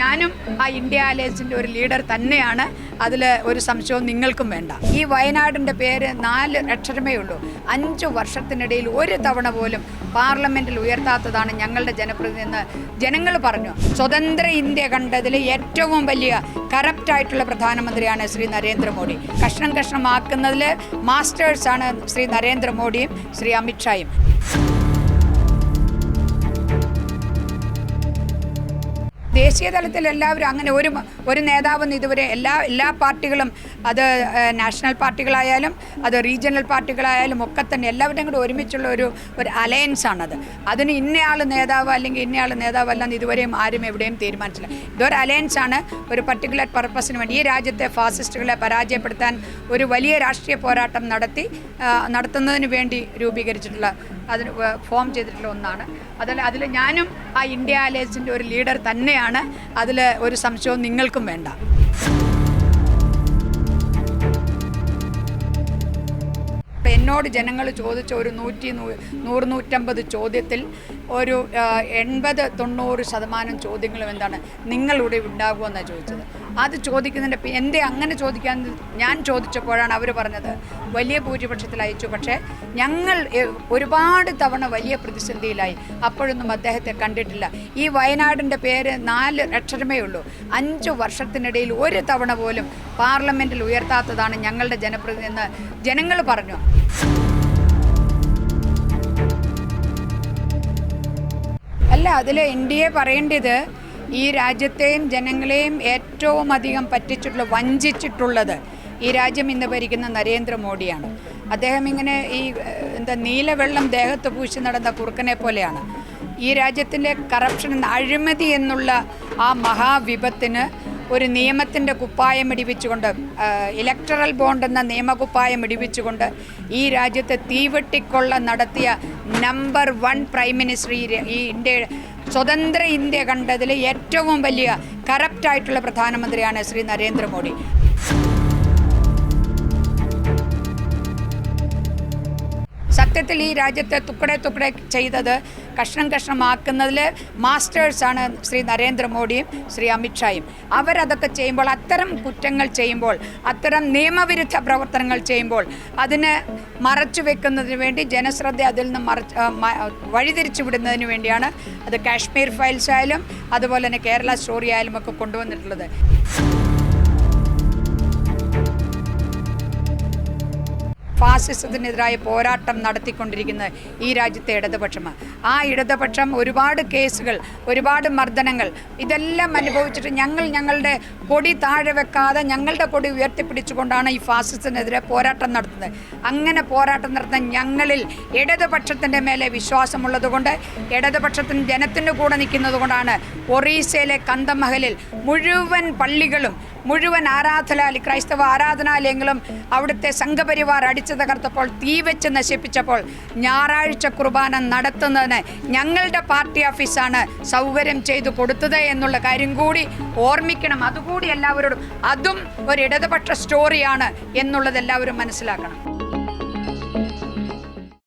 ഞാനും ആ ഇന്ത്യ അലയൻസിന്റെ ഒരു ലീഡർ തന്നെയാണ്. അതിൽ ഒരു സംശയവും നിങ്ങൾക്കും വേണ്ട. ഈ വയനാടിന്റെ പേര് നാല് അക്ഷരമേ ഉള്ളൂ. അഞ്ച് വർഷത്തിനിടയിൽ ഒരു തവണ പോലും പാർലമെന്റിൽ ഉയർത്താത്തതാണ് ഞങ്ങളുടെ ജനപ്രതിനിധി എന്ന് ജനങ്ങൾ പറഞ്ഞു. സ്വതന്ത്ര ഇന്ത്യ കണ്ടതിൽ ഏറ്റവും വലിയ കറപ്റ്റായിട്ടുള്ള പ്രധാനമന്ത്രിയാണ് ശ്രീ നരേന്ദ്രമോദി. കഷ്ണം കഷ്ണമാക്കുന്നതിൽ മാസ്റ്റേഴ്സാണ് ശ്രീ നരേന്ദ്രമോദിയും ശ്രീ അമിത്ഷായും. ദേശീയ തലത്തിൽ എല്ലാവരും അങ്ങനെ ഒരു ഒരു നേതാവെന്ന് ഇതുവരെ എല്ലാ എല്ലാ പാർട്ടികളും അത് നാഷണൽ പാർട്ടികളായാലും അത് റീജിയണൽ പാർട്ടികളായാലും ഒക്കെ തന്നെ എല്ലാവരുടെയും കൂടെ ഒരുമിച്ചുള്ള ഒരു ഒരു അലയൻസ് ആണത് അതിന് ഇന്നയാൾ നേതാവ് അല്ലെങ്കിൽ ഇന്നയാൾ നേതാവ് അല്ലെന്ന് ഇതുവരെയും ആരും എവിടെയും തീരുമാനിച്ചില്ല. ഇതൊരു അലയൻസ് ആണ് ഒരു പർട്ടിക്കുലർ പർപ്പസിന് വേണ്ടി ഈ രാജ്യത്തെ ഫാസിസ്റ്റുകളെ പരാജയപ്പെടുത്താൻ ഒരു വലിയ രാഷ്ട്രീയ പോരാട്ടം നടത്തി നടത്തുന്നതിന് വേണ്ടി രൂപീകരിച്ചിട്ടുള്ള അതിന് ഫോം ചെയ്തിട്ടുള്ള ഒന്നാണ്. അതിൽ അതിൽ ഞാനും ആ ഇന്ത്യ അലയൻസിന്റെ ഒരു ലീഡർ തന്നെയാണ്. അതിൽ ഒരു സംശയവും നിങ്ങൾക്കും വേണ്ട. എന്നോട് ജനങ്ങൾ ചോദിച്ച ഒരു നൂറ്റി നൂറ് നൂറ്റമ്പത് ചോദ്യത്തിൽ ഒരു എൺപത് തൊണ്ണൂറ് ശതമാനം ചോദ്യങ്ങളും എന്താണ് നിങ്ങളിവിടെ ഉണ്ടാകുമെന്നാണ് ചോദിച്ചത്. അത് ചോദിക്കുന്നതിന്റെ എന്റെ അങ്ങനെ ചോദിക്കാൻ ഞാൻ ചോദിച്ചപ്പോഴാണ് അവർ പറഞ്ഞത്. വലിയ ഭൂരിപക്ഷത്തിൽ അയച്ചു. പക്ഷേ ഞങ്ങൾ ഒരുപാട് തവണ വലിയ പ്രതിസന്ധിയിലായി. അപ്പോഴൊന്നും അദ്ദേഹത്തെ കണ്ടിട്ടില്ല. ഈ വയനാടിന്റെ പേര് നാല് അക്ഷരമേ ഉള്ളൂ. അഞ്ച് വർഷത്തിനിടയിൽ ഒരു തവണ പോലും പാർലമെന്റിൽ ഉയർത്താത്തതാണ് ഞങ്ങളുടെ ജനപ്രതിനിധി എന്ന് ജനങ്ങൾ പറഞ്ഞു. അല്ല അതിൽ ഇന്ത്യയെ പറയേണ്ടത് ഈ രാജ്യത്തെയും ജനങ്ങളെയും ഏറ്റവും അധികം പറ്റിച്ചിട്ടുള്ള വഞ്ചിച്ചിട്ടുള്ളത് ഈ രാജ്യം ഇന്ന് ഭരിക്കുന്ന നരേന്ദ്രമോദിയാണ്. അദ്ദേഹം ഇങ്ങനെ ഈ എന്താ നീലവെള്ളം ദേഹത്ത് പൂശി നടന്ന കുറുക്കനെ പോലെയാണ്. ഈ രാജ്യത്തിന്റെ കറപ്ഷൻ അഴിമതി എന്നുള്ള ആ മഹാവിപത്തിന് ഒരു നിയമത്തിന്റെ കുപ്പായം ഇടിവിച്ചുകൊണ്ട് ഇലക്ടറൽ ബോണ്ട് എന്ന നിയമകുപ്പായം ഇടിവിച്ചുകൊണ്ട് ഈ രാജ്യത്തെ തീവെട്ടിക്കൊള്ള നടത്തിയ നമ്പർ വൺ പ്രൈം മിനിസ്റ്റർ ഈ ഇന്ത്യയുടെ സ്വതന്ത്ര ഇന്ത്യ കണ്ടതിൽ ഏറ്റവും വലിയ കറപ്റ്റായിട്ടുള്ള പ്രധാനമന്ത്രിയാണ് ശ്രീ നരേന്ദ്രമോദി. സത്യത്തിൽ ഈ രാജ്യത്തെ തുക്കടെ തുക്കടെ ചെയ്തത് കഷ്ണം കഷ്ണമാക്കുന്നതിൽ മാസ്റ്റേഴ്സാണ് ശ്രീ നരേന്ദ്രമോദിയും ശ്രീ അമിത്ഷായും അവരതൊക്കെ ചെയ്യുമ്പോൾ അത്തരം കുറ്റങ്ങൾ ചെയ്യുമ്പോൾ അത്തരം നിയമവിരുദ്ധ പ്രവർത്തനങ്ങൾ ചെയ്യുമ്പോൾ അതിന് മറച്ചു വെക്കുന്നതിന് വേണ്ടി ജനശ്രദ്ധ അതിൽ നിന്ന് മറച്ച് വഴിതിരിച്ചു വിടുന്നതിന് വേണ്ടിയാണ് അത് കാശ്മീർ ഫയൽസ് ആയാലും അതുപോലെ തന്നെ കേരള സ്റ്റോറി ആയാലും ഒക്കെ കൊണ്ടുവന്നിട്ടുള്ളത്. ഫാസിസത്തിനെതിരായ പോരാട്ടം നടത്തിക്കൊണ്ടിരിക്കുന്നത് ഈ രാജ്യത്തെ ഇടതുപക്ഷം ആ ഇടതുപക്ഷം ഒരുപാട് കേസുകൾ ഒരുപാട് മർദ്ദനങ്ങൾ ഇതെല്ലാം അനുഭവിച്ചിട്ട് ഞങ്ങൾ ഞങ്ങളുടെ കൊടി താഴെ വെക്കാതെ ഞങ്ങളുടെ കൊടി ഉയർത്തിപ്പിടിച്ചുകൊണ്ടാണ് ഈ ഫാസിസത്തിനെതിരെ പോരാട്ടം നടത്തുന്നത്. അങ്ങനെ പോരാട്ടം നടത്തുന്ന ഞങ്ങളിൽ ഇടതുപക്ഷത്തിന്റെ മേലെ വിശ്വാസമുള്ളതുകൊണ്ട് ഇടതുപക്ഷത്തിന് ജനത്തിന്റെ കൂടെ നിൽക്കുന്നതുകൊണ്ടാണ് ഒറീസയിലെ കന്തമഹലിൽ മുഴുവൻ പള്ളികളും മുഴുവൻ ആരാധനാലി ക്രൈസ്തവ ആരാധനാലയങ്ങളും അവിടുത്തെ സംഘപരിവാർ അടിച്ചു തകർത്തപ്പോൾ തീ വെച്ച് നശിപ്പിച്ചപ്പോൾ ഞായറാഴ്ച കുർബാന നടത്തുന്നതിന് ഞങ്ങളുടെ പാർട്ടി ഓഫീസാണ് സൗകര്യം ചെയ്തു കൊടുത്തത് എന്നുള്ള കാര്യം കൂടി ഓർമ്മിക്കണം. അതുകൂടി എല്ലാവരോടും അതും ഒരു ഇടതുപക്ഷ സ്റ്റോറിയാണ് എന്നുള്ളത് എല്ലാവരും മനസ്സിലാക്കണം.